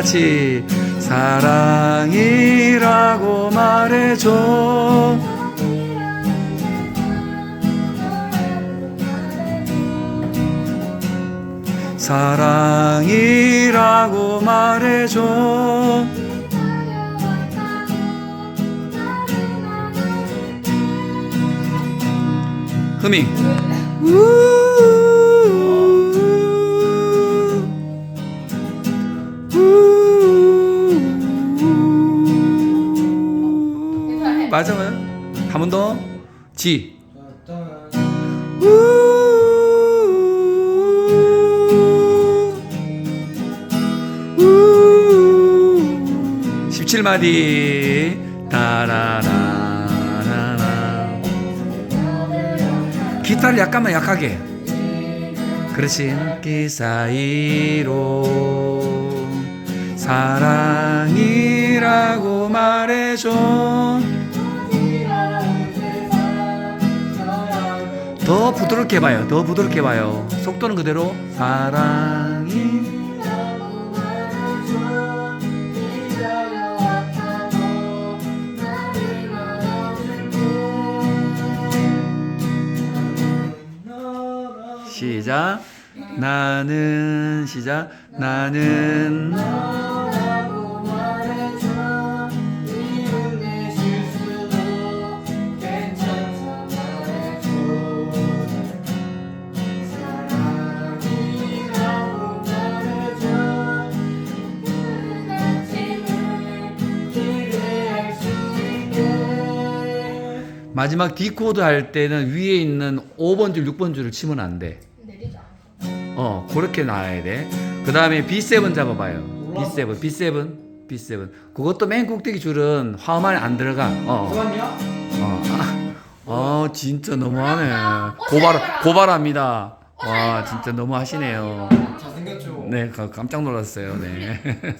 같이 사랑이라고 말해줘. 사랑이라고 말해줘. 흐밍 맞아 맞아 한 번 더. 지. 십칠 마디. 따라라라라. 기타를 약간만 약하게. 그렇지. 그 사이로. 사랑이라고 말해줘 더 부드럽게 해봐요. 더 부드럽게 해봐요. 속도는 그대로 사랑이 시작. 나는 시작. 나는 마지막 D 코드 할 때는 위에 있는 5번 줄, 6번 줄을 치면 안 돼. 내리자. 어, 그렇게 나와야 돼. 그 다음에 B7 잡아봐요. B7, B7, B7. 그것도 맨 꼭대기 줄은 화음 안에 안 들어가. 어. 어, 아, 어, 진짜 너무하네. 고발, 고발합니다. 와, 진짜 너무 하시네요. 잘생겼죠. 네, 가- 깜짝 놀랐어요. 네.